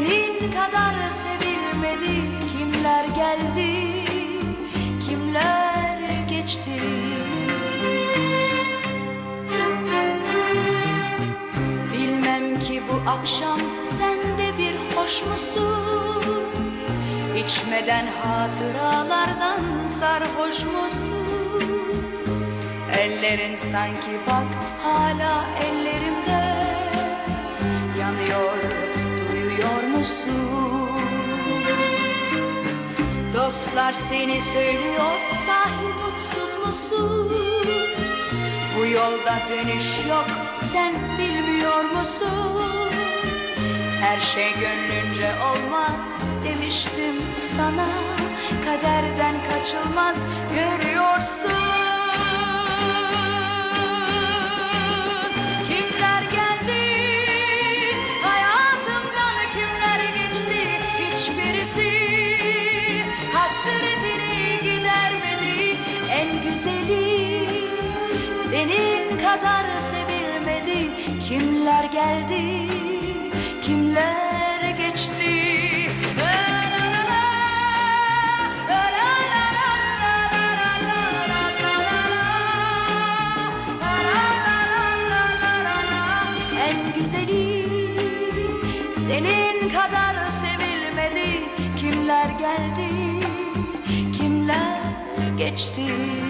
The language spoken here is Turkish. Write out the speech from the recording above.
Senin kadar sevilmedi kimler geldi kimler geçti? Bilmem ki bu akşam sen de bir hoş musun? İçmeden hatıralardan sarhoş musun? Ellerin sanki bak hala ellerimde musun? Dostlar seni söylüyor sahi mutsuz musun? Bu yolda dönüş yok sen bilmiyor musun? Her şey gönlünce olmaz demiştim sana Kaderden kaçılmaz görüyorsun güzeli Senin kadar sevilmedi. Kimler geldi Kimler geçti? En güzeli Senin kadar sevilmedi. Kimler geldi Kimler geçti?